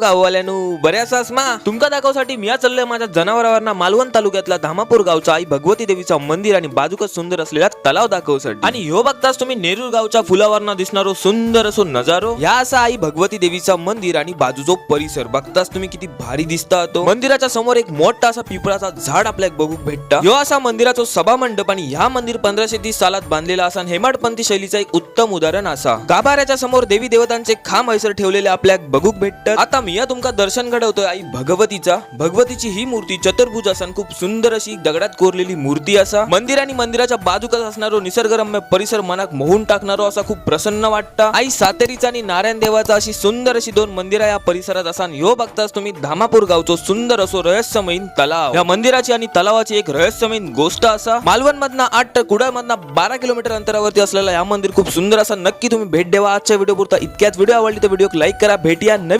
गाववाल्यानु बऱ्याच आसमा तुमका दाखवसाठी मी चाललोय माझ्या जनावरांना मालवण तालुक्यातला धामापूर गावचा आई भगवती देवीचा मंदिर आणि बाजूकच सुंदर असलेला तलाव दाखवसाठी. आणि ह्यो बघताच तुम्ही नेरूर गावच्या फुलावरना दिसणारो हो, सुंदर असो नजारो. या असा आई भगवती देवीचा मंदिर आणि बाजूचो परिसर. बघताच तुम्ही किती भारी दिसता तो. मंदिराच्या समोर एक मोठा असा पिपळाचा झाड आपल्याला बघूक भेटता. ह्यो असा मंदिराचा सभा मंडप आणि ह्या मंदिर पंधराशे तीस सालात बांधलेला असा आणि हेमाडपंथी शैलीचा एक उत्तम उदाहरण असा. गाभाऱ्याच्या समोर देवी देवतांचे खांब हैसर ठेवलेले आपल्याक बघूक भेटतात. आता मिया या तुमका दर्शन घडवतोय आई. भगवतीचा भगवतीची ही मूर्ती चतुर्भुज असन खूप सुंदर अशी दगडात कोरलेली मूर्ती असा. मंदिर आणि मंदिराच्या बाजूकच असणारो निसर्गरम्य परिसर मनाक मोहून टाकणारो असा खूप प्रसन्न वाटता. आई सातेरीचा आणि नारायण देवाचा अशी सुंदर अशी दोन मंदिर या परिसरात असान. यो बघताच तुम्ही धामापूर गावचो सुंदर असो रहस्यमयीन तलाव. या मंदिराची आणि तलावाची एक रहस्यमयीन गोष्ट असा. मालवण मधना आठ तर कुडाळ मधना बारा किलोमीटर अंतरावरती असलेला या मंदिर खूप सुंदर असा. नक्की तुम्ही भेट द्यावा. आजच्या व्हिडिओ पुरता इतक्याच व्हिडिओ आवडली तर व्हिडिओ लाईक करा. भेटूया नवीन